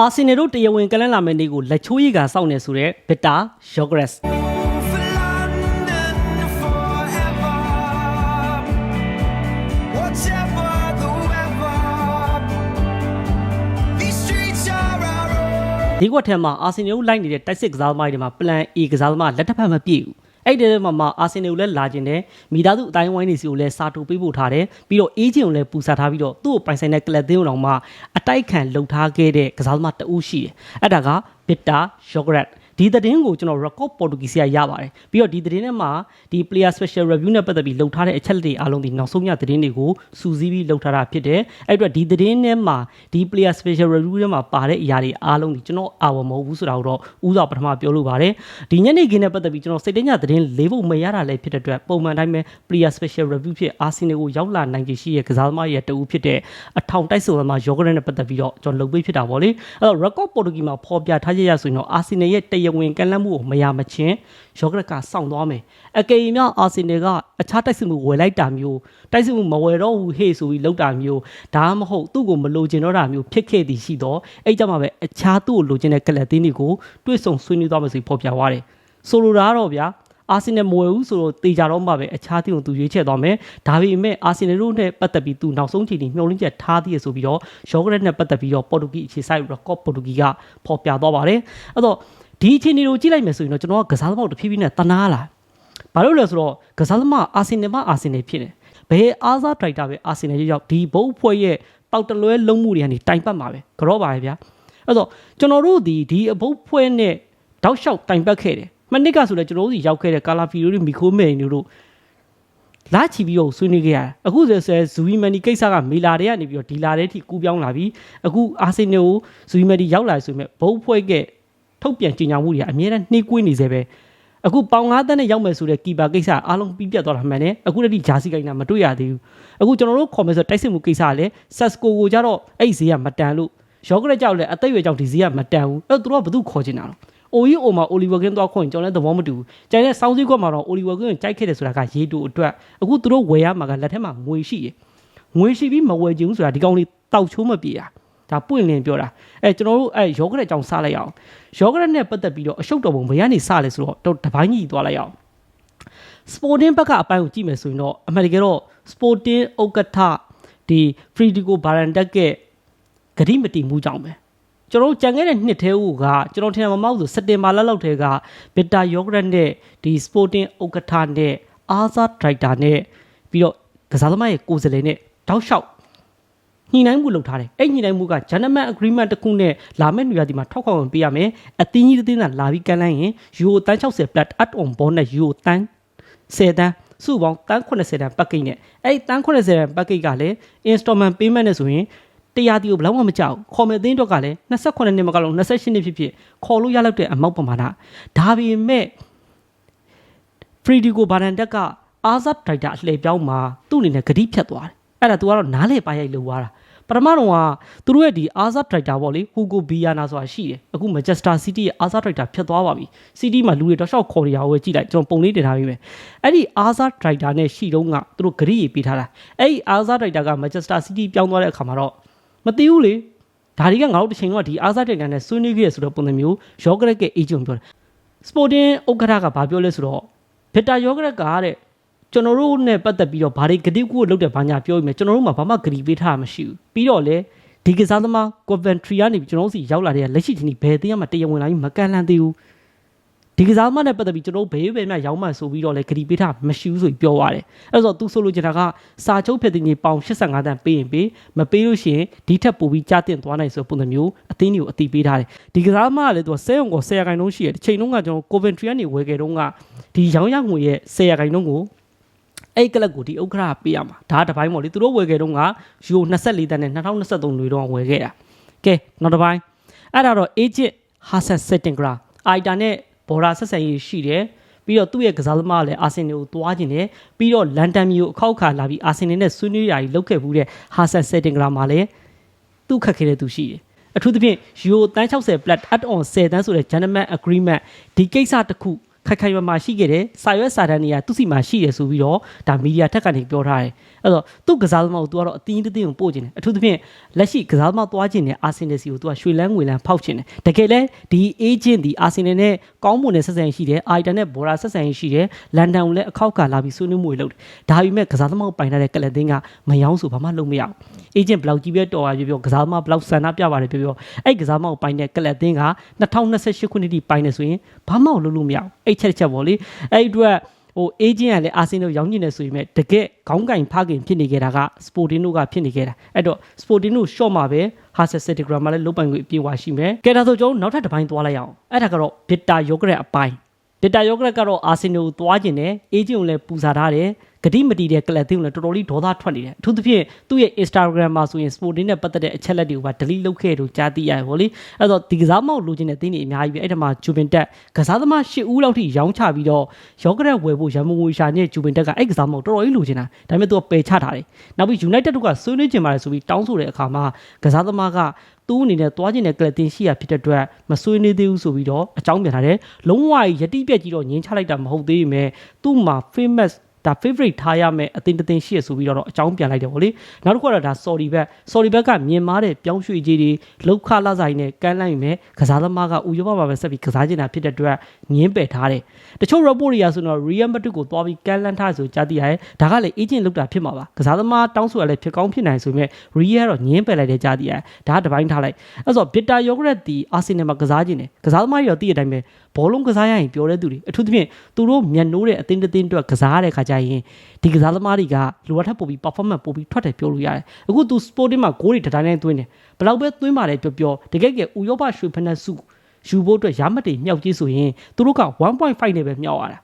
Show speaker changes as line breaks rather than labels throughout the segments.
အာဆင်နယ်တို့တရားဝင်ကလန်းလာမယ့်နေ့ကိုလက်ချိုးရည်ကစောင့်နေဆိုတဲ့ဘစ်တာယောဂရက်စ်
for London forever. Whatever the weather, these streets are our own.
ဒီကွက်ထဲမှာအာဆင်နယ်တို့လိုက်နေတဲ့တိုက်စစ်ကစားသမားတွေမှာ plan A ကစားသမားလက်တစ်ဖက်မပြည့်ဘူး အဲ့ဒီထဲမှာမှာအာဆင်နယ်ကိုလည်းလာခြင်းတယ်မိသားစုအတိုင်းဝိုင်းနေစီကိုလည်းစာတူပေးဖို့ထားတယ်ပြီးတော့အေးချင်ကိုလည်းပူဆာထားပြီးတော့သူ့ကိုပိုင်ဆိုင်တဲ့ကလပ်သင်းကိုတောင်မှအတိုက်ခံလှုပ်ထားခဲ့တဲ့ကစားသမားတဦးရှိတယ်အဲ့ဒါကဘစ်တာယောဂရက် ဒီသတင်းကိုကျွန်တော် record portuguese ရရပါတယ်ပြီးတော့ဒီသတင်းထဲမှာဒီ player special review နဲ့ပတ်သက်ပြီးလှုပ်ထားတဲ့အချက်လက်တွေအားလုံးဒီနောက်ဆုံးညသတင်းတွေကိုစူးစီးပြီးလှုပ်ထားတာဖြစ်တယ်အဲ့အတွက်ဒီသတင်းထဲမှာဒီ player special review ထဲမှာပါတဲ့အရာတွေအားလုံးဒီကျွန်တော်အာဝမဟုတ်ဘူးဆိုတာကိုတော့ဥစွာပထမပြောလို့ပါတယ်ဒီညနေခင်းနဲ့ပတ်သက်ပြီးကျွန်တော်စိတ်တညသတင်းလေးဖို့မရတာလည်းဖြစ်တဲ့အတွက်ပုံမှန်တိုင်းပဲ player special review ဖြစ်အာဆင်နယ်ကိုရောက်လာနိုင်ခြေရှိတဲ့ကစားသမားရဲ့တအူးဖြစ်တဲ့အထောင်တိုက်ဆုံသမားယောဂရက်နဲ့ပတ်သက်ပြီးတော့ကျွန်တော်လုပ်ပေးဖြစ်တာပေါ့လေအဲ့တော့ record portuguese မှာဖော်ပြထားချက်ရဆိုရင်တော့အာဆင်နယ်ရဲ့တရားဝင်ကန့်လန့်မှုကိုမရမချင်းယောဂရက်ကစောင့်သွားမယ်အကယ်၍များအာဆင်နယ်ကအခြားတိုက်စစ်မှုဝယ်လိုက်တာမျိုးတိုက်စစ်မှုမဝယ်တော့ဘူးဟေ့ဆိုပြီးလောက်တာမျိုးဒါမှမဟုတ်သူ့ကိုမလိုချင်တော့တာမျိုးဖြစ်ခဲ့သည်ရှိတော့အဲ့ကြမှာပဲအခြားသူ့ကိုလိုချင်တဲ့ကလပ်တင်းတွေကိုတွေ့ဆုံဆွေးနွေးသွားမယ်ဆိုပြီးဖော်ပြသွားတယ်ဆိုလိုတာကတော့ဗျာအာဆင်နယ်မဝယ်ဘူးဆိုတော့တေချာတော့မှပဲအခြား팀ကိုသူရွေးချယ်သွားမယ်ဒါပေမဲ့အာဆင်နယ်တို့နဲ့ပတ်သက်ပြီးသူနောက်ဆုံးချိန်ထိမျှော်လင့်ချက်ထားသေးရဆိုပြီးတော့ယောဂရက်နဲ့ပတ်သက်ပြီးတော့ပေါ်တူဂီအခြေစိုက် record ပေါ်တူဂီကဖော်ပြသွားပါတယ်အဲ့တော့ ဒီအခြေအနေကိုကြည့်လိုက်မယ်ဆိုရင်တော့ကျွန်တော်ကကစားသမားကိုတဖြည်းဖြည်းနဲ့တနာလာဘာလို့လဲဆိုတော့ကစားသမားအာဆင်နယ်မှာအာဆင်နယ်ဖြစ်တယ်ဘယ်အားစားဒရိုက်တာပဲအာဆင်နယ်ရောက်ဒီဘုတ်ဖွဲ့ရဲ့ပေါက်တလွဲလုံးမှုတွေကနေတိုင်ပတ်မှာပဲကြောပါပဲဗျာအဲ့တော့ကျွန်တော်တို့ဒီဒီအဘုတ်ဖွဲ့နဲ့တောက်လျှောက်တိုင်ပတ်ခဲ့တယ်မနစ်ကဆိုလဲကျွန်တော်တို့စီရောက်ခဲ့တဲ့ကာလာဖီရိုတွေမီခိုးမယ်တို့လာချီပြီးတော့ဆွေးနွေးခဲ့ရတာအခုဆိုဆဲဇူဝီမန်ဒီကိစ္စကမေလာတွေကနေပြီးတော့ဒီလာတွေထိကူးပြောင်းလာပြီးအခုအာဆင်နယ်ကိုဇူဝီမန်ဒီရောက်လာဆိုပေမဲ့ဘုတ်ဖွဲ့က ထုတ်ပြန်ကြေညာမှုတွေကအများနဲ့နှိကွေးနေစေပဲအခုပေါင်9တန်းနဲ့ရောက်မယ်ဆိုတဲ့ကီပါကိစ္စအားလုံးပြီးပြတ်သွားတာမှန်တယ်အခုတည်းဂျာစီကိုင်းတာမတွေ့ရသေးဘူးအခုကျွန်တော်တို့ခေါ်မယ်ဆိုတိုက်စစ်မှုကိစ္စကလည်းဆက်စကိုကိုကြတော့အဲ့ဒီဈေးကမတန်လို့ရောဂရက်ကြောက်လဲအသက်အရွယ်ကြောင့်ဒီဈေးကမတန်ဘူးအဲ့တော့သူတို့ကဘယ်သူခေါ်ချင်တာလဲအိုကြီးအိုမှာအိုလီဗာကင်းသွားခွင့်ကျွန်တော်လည်းသဘောမတူဘူး။ကျန်တဲ့စောင်းစည်းကွက်မှာတော့အိုလီဗာကင်းကိုကြိုက်ခဲ့တယ်ဆိုတာကရေတူအတွက်အခုသူတို့ဝယ်ရမှာကလက်ထက်မှာငွေရှိရယ်။ငွေရှိပြီးမဝယ်ချင်ဘူးဆိုတာဒီကောင်လေးတောက်ချိုးမပြေတာ။ ဒါပွင့်လင်းပြောတာ။အဲကျွန်တော်တို့အဲယောဂရက်အကြောင်းစလိုက်အောင်။ယောဂရက်နဲ့ပတ်သက်ပြီးတော့အရှုပ်တော်ပုံဘယ်ကနေစလဲဆိုတော့တော့တပိုင်းကြီးသွားလိုက်အောင်။ Sporting ဘက်ကအပိုင်းကိုကြည့်မယ်ဆိုရင်တော့အမှန်တကယ်တော့ Sporting ဥက္ကဋ္ဌဒီ Federico Barandek ရဲ့ဂတိမတည်မှုကြောင့်ပဲကျွန်တော်တို့ကြံခဲ့တဲ့နှစ်သေးဦးကကျွန်တော်ထင်မှာမဟုတ်ဆိုစက်တင်ဘာလလောက်ထဲကဘစ်တာယောဂရက်နဲ့ဒီ Sporting ဥက္ကဋ္ဌနဲ့အားစားဒရိုက်တာနဲ့ပြီးတော့ကစားသမားရဲ့ကိုယ်စားလှယ်နဲ့တောက်လျှောက် ညှိနှိုင်းမှုလုပ်ထားတယ်အဲ့ညှိနှိုင်းမှုက gentleman agreement တစ်ခုနဲ့လာမယ့်နေရာဒီမှာထောက်ခံဝင်ပေးရမယ်အတင်းကြီးတင်းသာလာပြီးကန်လိုက်ရင် euro တန်း60 plat add on bond နဲ့ euro တန်း10တန်းစုပေါင်းတန်း80တန်း package နဲ့အဲ့ဒီတန်း80တန်း package ကလည်း installment payment နဲ့ဆိုရင်တရားတီကိုဘယ်တော့မှမကြောက်ခေါ်မဲ့အသင်းတော့ကလည်း28နှစ်မကလုံး28နှစ်ဖြစ်ဖြစ်ခေါ်လို့ရလောက်တဲ့အမောက်ပမာဏဒါပေမဲ့ဖရီဒီကိုဘာဒန်တက်ကအာဇတ်ဒရိုက်တာအလှည့်ပြောင်းမှာသူ့အနေနဲ့ဂတိဖြတ်သွားတယ်အဲ့ဒါ तू ကတော့နားလေပါရိုက်လို့သွားတာ ပထမတော့ကသူတို့ရဲ့ဒီအာဇတ်ဒရိုက်တာပေါ့လေဟူဂိုဘီယာနာဆိုတာရှိတယ်အခုမန်ချက်စတာစီးတီးရဲ့အာဇတ်ဒရိုက်တာဖြတ်သွားပါပြီစီးတီးမှာလူတွေတော့ရှောက်ခေါ်ရအောင်ပဲကြည့်လိုက်ကျွန်တော်ပုံလေးတင်ထားပြီးမယ်အဲ့ဒီအာဇတ်ဒရိုက်တာနဲ့ရှိတော့ကသူတို့ဂရိရေးပေးထားတာအဲ့ဒီအာဇတ်ဒရိုက်တာကမန်ချက်စတာစီးတီးပြောင်းသွားတဲ့အခါမှာတော့မသိဘူးလေဒါတွေကငါတို့တစ်ချိန်ကဒီအာဇတ်ဒရိုက်တာနဲ့ဆွေးနွေးခဲ့ရဆိုတော့ပုံစံမျိုးယောဂရက်ကအေဂျင့်ပြောတယ်စပိုတင်ဥက္ကဋ္ဌကဘာပြောလဲဆိုတော့ဗစ်တာယောဂရက်ကတဲ့ ကျွန်တော်တို့နဲ့ပတ်သက်ပြီးတော့ဘာတွေဂတိကူကိုလုပ်တယ်ဘာညာပြောပြီးမယ်ကျွန်တော်တို့မှာဘာမှဂတိပေးထားမှမရှိဘူးပြီးတော့လေဒီကစားသမား Coventry ကနေကျွန်တော်တို့စီရောက်လာတဲ့လက်ရှိချင်းဒီဘယ်တရားမှတရားဝင်လာပြီးမကန်လန့်သေးဘူးဒီကစားသမားနဲ့ပတ်သက်ပြီးကျွန်တော်တို့ဘေးဘေးမြရောက်မှဆိုပြီးတော့လေဂတိပေးထားမရှိဘူးဆိုပြီးပြောရတယ်အဲ့တော့သူဆိုလိုချင်တာကစာချုပ်ဖြစ်တဲ့ညီပေါင်85တန်းပေးရင်ပေးမပေးလို့ရှိရင်ဒီထက်ပိုပြီးကြားတင်သွားနိုင်ဆိုပုံစံမျိုးအသင်းတွေကိုအတိပေးထားတယ်ဒီကစားသမားကလည်းသူကဆဲုံကို10ရာခိုင်နှုန်းရှိတယ်ဒီချိန်တုန်းကကျွန်တော် Coventry ကနေဝယ်ခဲ့တုန်းကဒီရောင်းရငွေရဲ့10ရာခိုင်နှုန်းကို အဲ့ကလပ်ကိုဒီဥက္ကဋ္ဌပေးရမှာဒါတပိုင်းပေါ့လေသူတို့ဝယ်ခဲ့တုန်းကယူ24တန်းနဲ့2023လွေတော့ဝယ်ခဲ့တာကဲနောက်တစ်ပိုင်းအဲ့ဒါတော့ agent Hassan Settingra အိုက်တာနဲ့ဘော်ရာဆက်ဆံရေးရှိတယ်ပြီးတော့သူ့ရဲ့ကစားသမားကလည်းအာဆင်နယ်ကိုတွားခြင်းတယ်ပြီးတော့လန်ဒန်မျိုးအခောက်ခါလာပြီးအာဆင်နယ်နဲ့ဆွေးနွေးရာကြီးလုပ်ခဲ့ဘူးတဲ့ Hassan Settingra မှာလည်းသူ့ခက်ခဲတဲ့သူရှိတယ်အထူးသဖြင့် Euro 360 plat add on 10တန်းဆိုတဲ့ gentleman agreement ဒီကိစ္စတစ်ခု ခိုက်ခိုက်မာမာရှိခဲ့တယ်စာရွက်စာတမ်းတွေကသူ့စီမှာရှိတယ်ဆိုပြီးတော့ဒါမီဒီယာထက်ကနေပြောထားတယ်အဲ့တော့သူ့ကစားသမားကို तू ကတော့အတင်းတင်းကိုပို့ခြင်းတယ်အထူးသဖြင့်လက်ရှိကစားသမားသွားခြင်းနဲ့အာဆင်နယ်စီကို तू ကရွှေလန်းငွေလန်းဖောက်ခြင်းတယ်တကယ်လဲဒီ agent ဒီအာဆင်နယ်နဲ့ကောင်းမွန်တဲ့ဆက်ဆံရေးရှိတယ်အာရီတန်နဲ့ဘော်ရာဆက်ဆံရေးရှိတယ်လန်ဒန်ကိုလည်းအခောက်ကလာပြီးဆွေးနွေးမှုတွေလုပ်တယ်ဒါပေမဲ့ကစားသမားကိုပိုင်ထားတဲ့ကလပ်တင်းကမယောင်းဆိုဘာမှလုပ်မရဘူး agent ဘလောက်ကြီးပဲတော်ရပြောပြောကစားသမားဘလောက်ဆန္ဒပြပါတယ်ပြောပြောအဲ့ကစားသမားကိုပိုင်တဲ့ကလပ်တင်းက2028ခုနှစ်ထိပိုင်နေဆိုရင်ဘာမှလုပ်လို့မရဘူးအဲ့ချက်တစ်ချက်ပေါ့လေအဲ့ဒီအတွက်ဟို agent ကလည်းအာဆင်နယ်ရောင်းကျင်နေဆိုရင်မဲ့တကယ်ခေါင်းကင်ဖခင်ဖြစ်နေခဲ့တာက Sportino ကဖြစ်နေခဲ့တာအဲ့တော့ Sportino short မှာပဲ Hassel Telegram မှာလည်းလုတ်ပိုင်ခွင့်အပြည့်အဝရှိမယ်ကဲဒါဆိုကျွန်တော်နောက်ထပ်တစ်ပိုင်းသွားလိုက်အောင်အဲ့ဒါကတော့ Bitter Yogurt အပိုင်း Bitter Yogurt ကတော့အာဆင်နယ်ကိုသွားကျင်တယ် agent ကိုလည်းပူဇာထားတယ် ဂတိမတီတဲ့ကလပ်တင်းကိုလည်းတော်တော်လေးဒေါသထွက်နေတယ်အထူးသဖြင့်သူ့ရဲ့ Instagram မှာဆိုရင် Sporting နဲ့ပတ်သက်တဲ့အချက်လက်တွေကိုပါ delete လုပ်ခဲ့လို့ကြားသိရတယ်ဗောလေအဲ့တော့ဒီကစားမောက်လိုချင်တဲ့တင်းတွေအများကြီးပဲအဲ့ဒါမှာဂျူဘင်တက်ကစားသမား၈ဦးလောက်ထိရောင်းချပြီးတော့ယောဂရက်ဝယ်ဖို့ရန်မငွေရှာညက်ဂျူဘင်တက်ကအဲ့ကစားမောက်တော်တော်ကြီးလိုချင်တာဒါပေမဲ့သူကပယ်ချထားတယ်နောက်ပြီး United တို့ကဆွေးနွေးချင်ပါတယ်ဆိုပြီးတောင်းဆိုတဲ့အခါမှာကစားသမားကသူ့အနေနဲ့သွားကျင်တဲ့ကလပ်တင်ရှိရဖြစ်တဲ့အတွက်မဆွေးနွေးသေးဘူးဆိုပြီးတော့အကြောင်းပြန်ထားတယ်လုံးဝယတိပြက်ကြီးတော့ငင်းချလိုက်တာမဟုတ်သေးပေမဲ့သူ့မှာ famous ဒါ favorite ထားရမယ်အတင်းတတင်းရှိရဆိုပြီးတော့အကြောင်းပြန်လိုက်တယ်ဗောလေနောက်တစ်ခုကတော့ဒါ sorry back sorry back ကမြင်မာတဲ့ပြောင်းရွှေ့ကြီးတွေလောက်ခလာဆိုင်နဲ့ကမ်းလိုက်မယ်ကစားသမားကဥရောပမှာပဲဆက်ပြီးကစားနေတာဖြစ်တဲ့အတွက်ငင်းပယ်ထားတယ်တချို့ report တွေကဆိုတော့ Real Madrid ကိုသွားပြီးကမ်းလန်းထားဆိုကြားသိရတယ်ဒါကလည်း agent လောက်တာဖြစ်မှာပါကစားသမားတောင်းဆိုရလဲဖြစ်ကောင်းဖြစ်နိုင်ဆိုပေမဲ့ Real ကတော့ငင်းပယ်လိုက်တဲ့ကြားသိရတယ်ဒါကတစ်ပိုင်းထားလိုက်အဲ့ဆို Bitter Yogurt ဒီ Arsenal မှာကစားခြင်းတယ်ကစားသမားတွေတော့သိတဲ့အတိုင်းပဲ ဘောလုံးကစားရရင်ပြောတဲ့သူတွေအထူးသဖြင့်သူတို့မျက်နှိုးတဲ့အတင်းတတင်းအတွက်ကစားရတဲ့ခါကျရင်ဒီကစားသမားတွေကလိုအပ်ထက်ပိုပြီး performance ပိုပြီးထွက်တယ်ပြောလို့ရတယ်အခုသူ sporting မှာဂိုးတွေတတိုင်းတိုင်းသွင်းတယ်ဘယ်လောက်ပဲသွင်းပါတယ်ပြောပြောတကယ်ကဥရောပရွှေဖက်နှက်စုယူဖို့အတွက်ရမတ်တွေမြောက်ကြီးဆိုရင်သူတို့က1.5နဲ့ပဲမြောက်ရတာ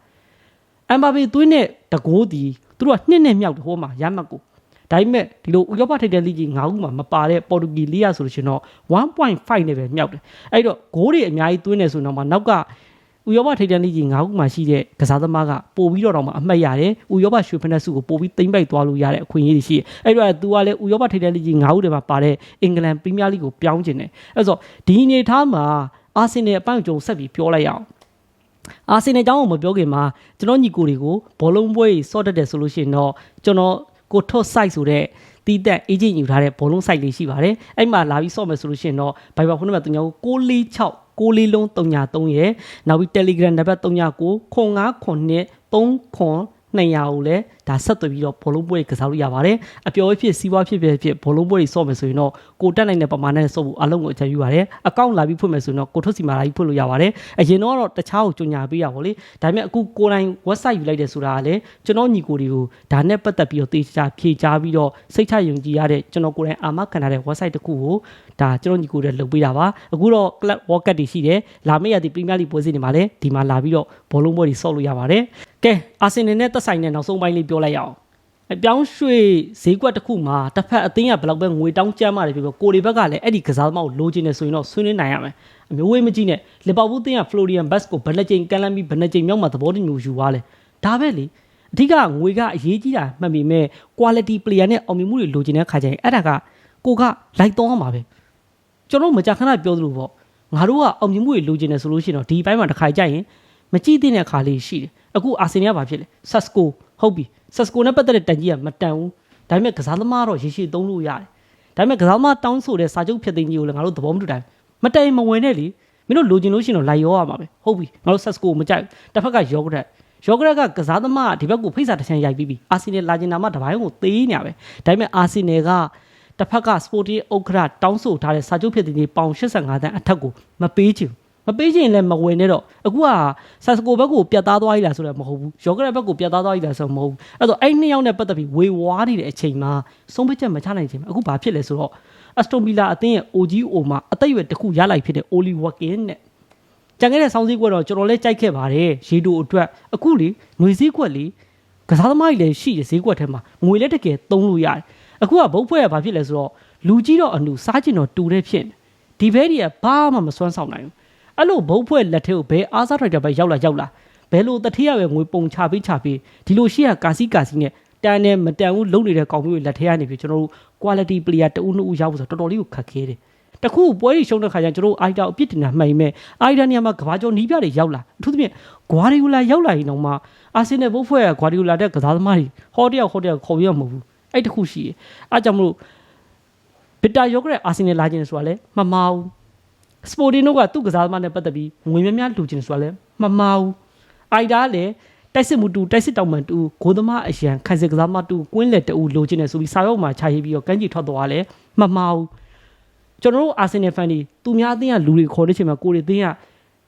အမ်ဘာဘေသွင်းတဲ့တကိုးဒီသူတို့ကနှစ်နဲ့မြောက်တယ်ဟိုမှာရမတ်ကို ဒါပေမဲ့ဒီလိုဥရောပထိပ်တန်းလိကြီး9ခုမှာမပါတဲ့ပေါ်တူဂီလီယာဆိုလို့ရှိရင်တော့1.5နဲ့ပဲမြောက်တယ်အဲ့တော့ဂိုးတွေအများကြီးသွင်းနေဆိုတော့မှနောက်ကဥရောပထိပ်တန်းလိကြီး9ခုမှာရှိတဲ့ကစားသမားကပို့ပြီးတော့တော့မှအမှတ်ရတယ်ဥရောပရွှေဖက်နှက်စုကိုပို့ပြီးသိမ့်ပိုက်သွားလို့ရတဲ့အခွင့်အရေးတွေရှိတယ်အဲ့တော့ तू ကလည်းဥရောပထိပ်တန်းလိကြီး9ခုထဲမှာပါတဲ့အင်္ဂလန်ပရီးမီးယားလိကိုပြောင်းကျင်တယ်အဲ့ဆိုဒီအနေထားမှာအာဆင်နယ်အပိုင်းကြုံဆက်ပြီးပြောလိုက်ရအောင်အာဆင်နယ်အကြောင်းကိုမပြောခင်မှာကျွန်တော်ညီကိုတွေကိုဘောလုံးပွဲကြီးစော့တက်တယ်ဆိုလို့ရှိရင်တော့ကျွန်တော် ကိုထွတ် site ဆိုတဲ့တီးတက် agent ယူထားတဲ့ဘောလုံး site လေးရှိပါတယ်အဲ့မှာလာပြီးစော့မယ်ဆိုလို့ရှိရင်တော့ Viber ဖုန်းနံပါတ်3996 6လေးလုံး303ရယ်နောက်ပြီး Telegram နံပါတ်39 0909 39 200ကိုလည်း ဒါဆက်သွယ်ပြီးတော့ဘောလုံးပွဲတွေကစားလို့ရပါတယ်အပျော်ဖြစ်စီးပွားဖြစ်ဖြစ်ဖြစ်ဘောလုံးပွဲတွေစော့မယ်ဆိုရင်တော့ကိုတက်နိုင်တဲ့ပမာဏနဲ့စော့ဖို့အလုံးကိုအကြံပြုပါတယ်အကောင့်လာပြီးဖွင့်မယ်ဆိုရင်တော့ကိုထွတ်စီမာလာပြီးဖွင့်လို့ရပါတယ်အရင်တော့တခြားကိုကြညာပေးရပါဗောလေဒါပေမဲ့အခုကိုယ်တိုင် website ယူလိုက်တယ်ဆိုတာကလည်းကျွန်တော်ညီကိုတွေကိုဒါနဲ့ပတ်သက်ပြီးတော့တေချာဖြေချပြီးတော့စိတ်ချယုံကြည်ရတဲ့ကျွန်တော်ကိုယ်တိုင်အာမခံထားတဲ့ website တစ်ခုကိုဒါကျွန်တော်ညီကိုတွေလုပ်ပေးတာပါအခုတော့ club walket တွေရှိတယ်လာမယ့်ရသည် Premier League ပွဲစဉ်တွေမှာလည်းဒီမှာလာပြီးတော့ဘောလုံးပွဲတွေဆော့လို့ရပါတယ်ကဲအာဆင်နယ်နဲ့သက်ဆိုင်တဲ့နောက်ဆုံးပိုင်းလေးပြောလိုက်ရအောင်အပြောင်းရွှေ့ဈေးကွက်တစ်ခုမှာတစ်ဖက်အသင်းကဘယ်လောက်ပဲငွေတောင်းကြမ်းပါတယ်ပြောပြောကိုရီဘက်ကလည်းအဲ့ဒီကစားသမားကိုလိုချင်နေဆိုရင်တော့ဆွေးနွေးနိုင်ရမယ်အမျိုးဝေးမကြီးနဲ့လီဗာပူးအသင်းကဖလိုရီယန်ဘတ်ကိုဘယ်နှကြိမ်ကန်လန်းပြီးဘယ်နှကြိမ်မြောက်မှသဘောတူမျိုးယူသွားလဲဒါပဲလေအဓိကငွေကအရေးကြီးတာမှတ်မိမဲ့ quality player နဲ့အောင်မြင်မှုတွေလိုချင်တဲ့ခါကျရင်အဲ့ဒါကကိုကလိုက်တော့မှာပဲကျွန်တော်မကြာခဏပြောသလိုပေါ့ငါတို့ကအောင်မြင်မှုတွေလိုချင်တယ်ဆိုလို့ရှိရင်တော့ဒီဘက်မှာတစ်ခါကြရင်မကြည့်သင့်တဲ့ခါလေးရှိတယ်အခုအာဆင်နယ်ကဘာဖြစ်လဲဆက်စကို ဟုတ်ပြီဆက်စကိုနဲ့ပတ်သက်တဲ့တန်ကြီးကမတန်ဘူးဒါပေမဲ့ကစားသမားတော့ရေရှည်သုံးလို့ရတယ်။ဒါပေမဲ့ကစားသမားတောင်းဆိုတဲ့စာချုပ်ဖြတ်သိမ်းကြီးကိုလည်းငါတို့သဘောမတူတိုင်းမတိုင်မဝင်နဲ့လေမင်းတို့လိုချင်လို့ရှိရင်တော့လိုက်ရောရမှာပဲဟုတ်ပြီငါတို့ဆက်စကိုမကြိုက်ဘူးတစ်ဖက်ကယောဂရက်ယောဂရက်ကကစားသမားကဒီဘက်ကိုဖိတ်စာတစ်ချမ်းရိုက်ပြီးပြီအာဆီနယ်လာကျင်တာမှတပိုင်းကိုသေးနေရပဲဒါပေမဲ့အာဆီနယ်ကတစ်ဖက်ကစပိုတီဥက္ကဋ္ဌတောင်းဆိုထားတဲ့စာချုပ်ဖြတ်သိမ်းကြီးပေါင်85တန်းအထက်ကိုမပေးချင်ဘူး မပေးချင်လည်းမဝင်နဲ့တော့အခုကဆတ်စကိုဘက်ကိုပြတ်သားသွားပြီလားဆိုတော့မဟုတ်ဘူးယောဂရက်ဘက်ကိုပြတ်သားသွားပြီလားဆိုတော့မဟုတ်ဘူးအဲ့တော့အဲ့နှစ်ယောက်နဲ့ပတ်သက်ပြီးဝေဝါးနေတဲ့အချိန်မှာဆုံးဖြတ်ချက်မချနိုင်ခြင်းအခုဘာဖြစ်လဲဆိုတော့အစတိုမီလာအသင်းရဲ့ OGO မှာအသက်အရွယ်တစ်ခုရလိုက်ဖြစ်တဲ့ Oli Watkins နဲ့ကြံခဲ့တဲ့ဆောင်းစည်းကွက်တော့ကျွန်တော်လည်းကြိုက်ခဲ့ပါတယ်ရေတိုအတွက်အခုလေငွေစည်းကွက်လေကစားသမားကြီးလည်းရှိတယ်ဈေးကွက်ထဲမှာငွေလည်းတကယ်သုံးလို့ရတယ်အခုကဘုတ်ဖွဲ့ကဘာဖြစ်လဲဆိုတော့လူကြီးတော့အနူစားကျင်တော့တူတဲ့ဖြစ်နေဒီဘဲတွေကဘာမှမစွမ်းဆောင်နိုင်ဘူး အဲ့လိုဘုတ်ဖွဲ့လက်ထဲကိုဘယ်အားစားထိုက်တာပဲရောက်လာရောက်လာဘယ်လိုတတိယပဲငွေပုံချပေးချပေးဒီလိုရှိရကာစီကာစီနဲ့တန်နဲ့မတန်ဘူးလုံနေတဲ့ကောင်မျိုးတွေလက်ထဲကနေပြီးကျွန်တော်တို့ quality player တဦးနှစ်ဦးရောက်ဖို့ဆိုတော့တော်တော်လေးကိုခက်ခဲတယ်တခုပွဲကြီးရှုံးတဲ့ခါကျရင်ကျွန်တော်အိုက်တာအပြစ်တင်တာမှန်ပေမဲ့အိုက်တာနေရာမှာကဘာကျော်နီးပြတွေရောက်လာအထူးသဖြင့်ဂွာဒီယိုလာရောက်လာရင်တော့မှအာဆင်နယ်ဘုတ်ဖွဲ့ကဂွာဒီယိုလာတဲ့ကစားသမားတွေဟောတယောက်ဟောတယောက်ခေါ်ပြရမဟုတ်ဘူးအဲ့တခုရှိတယ်အားကြောင့်မလို့ဗစ်တာယောဂရက်အာဆင်နယ်လာခြင်းဆိုတာလည်းမမှားဘူး စပိုတင်တို့ကသူ့ကစားသမားနဲ့ပတ်သက်ပြီးငွေများများလူခြင်းဆိုတာလည်းမမှားဘူးအိုက်တာလည်းတိုက်စစ်မှုတူတိုက်စစ်တောင်မှန်တူဂိုးသမားအရန်ခိုင်စစ်ကစားမတူကွင်းလက်တူလိုချင်တယ်ဆိုပြီးစာရုပ်မှာခြာရေးပြီးတော့ကန်းကြီးထွက်သွားလဲမမှားဘူးကျွန်တော်တို့အာဆင်နယ်ဖန်တွေသူများအသင်းကလူတွေခေါ်တဲ့ချိန်မှာကိုယ်တွေအသင်းက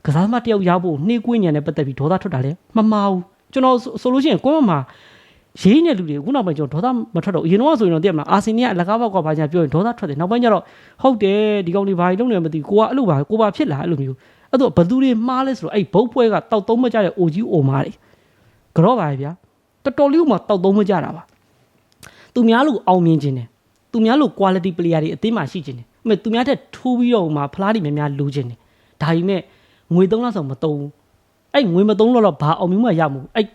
ကစားသမားတယောက်ရဖို့နှေးကွင်းညံနဲ့ပတ်သက်ပြီးဒေါသထွက်တာလဲမမှားဘူးကျွန်တော်ဆိုဆိုလို့ရှိရင်ကွင်းမှာ ရေးနေတဲ့လူတွေခုနောက်ပိုင်းကျွန်တော်ဒေါသမထွက်တော့အရင်တော့ဆိုရင်တော့တည်မလားအာဆင်နယ်ကအလကားဘောက်ကဘာညာပြောရင်ဒေါသထွက်တယ်နောက်ပိုင်းကျတော့ဟုတ်တယ်ဒီကောင်တွေဘာကြီးလုံးနေမသိဘူးကိုကအဲ့လိုပါကိုပါဖြစ်လာအဲ့လိုမျိုးအဲ့တော့ဘသူတွေမှားလဲဆိုတော့အဲ့ဘုတ်ပွဲကတောက်သုံးမကြတဲ့အိုကြီးအိုမားတွေကြော့ပါရဲ့ဗျာတော်တော်လေးမှတောက်သုံးမကြတာပါသူများလို့အောင်မြင်ခြင်းတယ်သူများလို့ quality player တွေအသင်းမှာရှိခြင်းတယ်အမေသူများတက်ထိုးပြီးတော့မှဖလားတွေများများလိုခြင်းတယ်ဒါပေမဲ့ငွေ3လဆိုမသုံးဘူးအဲ့ငွေမသုံးတော့တော့ဘာအောင်မြင်မှရမှုအဲ့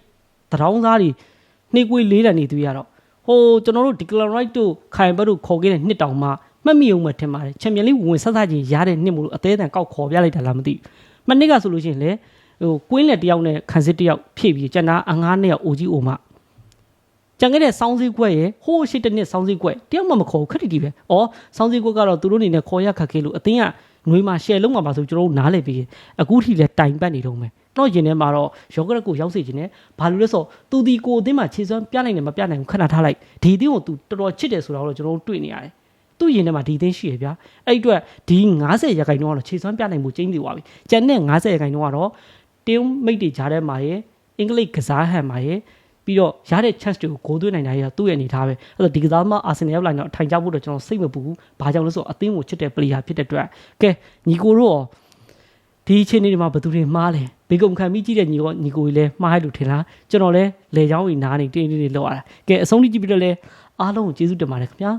တရောင်းစားတွေ နှိကွေးလေးတန်နေသူရတော့ဟိုကျွန်တော်တို့ declare right တို့ခိုင်ဘတ်တို့ခေါ်ခဲ့တဲ့နှစ်တောင်မှမှတ်မိအောင်မထင်ပါတယ်ချန်ပီယံလိဝင်ဆက်ဆက်ချင်းရတဲ့နှစ်မို့လို့အသေးအတန်ကောက်ခေါ်ပြလိုက်တာလားမသိဘူးမနစ်ကဆိုလို့ရှိရင်လေဟိုကွင်းလက်တယောက်နဲ့ခန်းစစ်တယောက်ဖြည့်ပြီးကျန်တာအငားနဲ့အိုကြီးအိုမကျန်ခဲ့တဲ့စောင်းစည်းကွက်ရဲ့ဟိုးရှိတစ်နှစ်စောင်းစည်းကွက်တယောက်မှမခေါ်ဘူးခက်တီတီပဲ။အော်စောင်းစည်းကွက်ကတော့သူတို့အနေနဲ့ခေါ်ရခက်ခဲလို့အတင်းကငွေမှာ share လုံးမှာပါဆိုကျွန်တော်တို့နားလည်ပြီးအခုထိလည်းတိုင်ပတ်နေတော့မယ်။ တော့ရင်ထဲမှာတော့ယောဂရက်ကိုရောက်စေခြင်းနဲ့ဘာလို့လဲဆိုတော့သူဒီကိုအတင်းမှာခြေစွမ်းပြနိုင်တယ်မပြနိုင်ဘူးခဏထားလိုက်ဒီအတင်းကိုသူတော်တော်ချစ်တယ်ဆိုတာကိုကျွန်တော်တို့တွေ့နေရတယ်။သူ့ရင်ထဲမှာဒီအတင်းရှိရဗျာ။အဲ့ဒီအတွက်ဒီ90ရာခိုင်နှုန်းကတော့ခြေစွမ်းပြနိုင်မှုကျင်းနေသွားပြီ။ကျန်တဲ့90ရာခိုင်နှုန်းကတော့တင်းမိတ်တွေကြားထဲမှာရယ်အင်္ဂလိပ်ကစားဟန်မှာရယ်ပြီးတော့ရတဲ့ chance တွေကိုဂိုးသွင်းနိုင်တာရသူ့ရဲ့အနေထားပဲအဲ့တော့ဒီကစားမအာဆင်နယ်ရောက်လာတော့ထိုင်ကြဖို့တော့ကျွန်တော်စိတ်မပူဘူးဘာကြောင့်လဲဆိုတော့အသင်းကိုချစ်တဲ့ player ဖြစ်တဲ့အတွက်ကဲညီကိုတို့ရော ဒီအချိန်လေးတွေမှာဘယ်သူတွေမှားလဲဘေကုံခံပြီးကြည့်တဲ့ညီကိုညီကိုကြီးလဲမှားရလို့ထင်လားကျွန်တော်လဲလေချောင်းကြီးနားနေတင်းတင်းလေးလောက်ရတာကဲအဆုံးထိကြည့်ပြီးတော့လဲအားလုံးကိုကျေးဇူးတင်ပါတယ်ခင်ဗျာ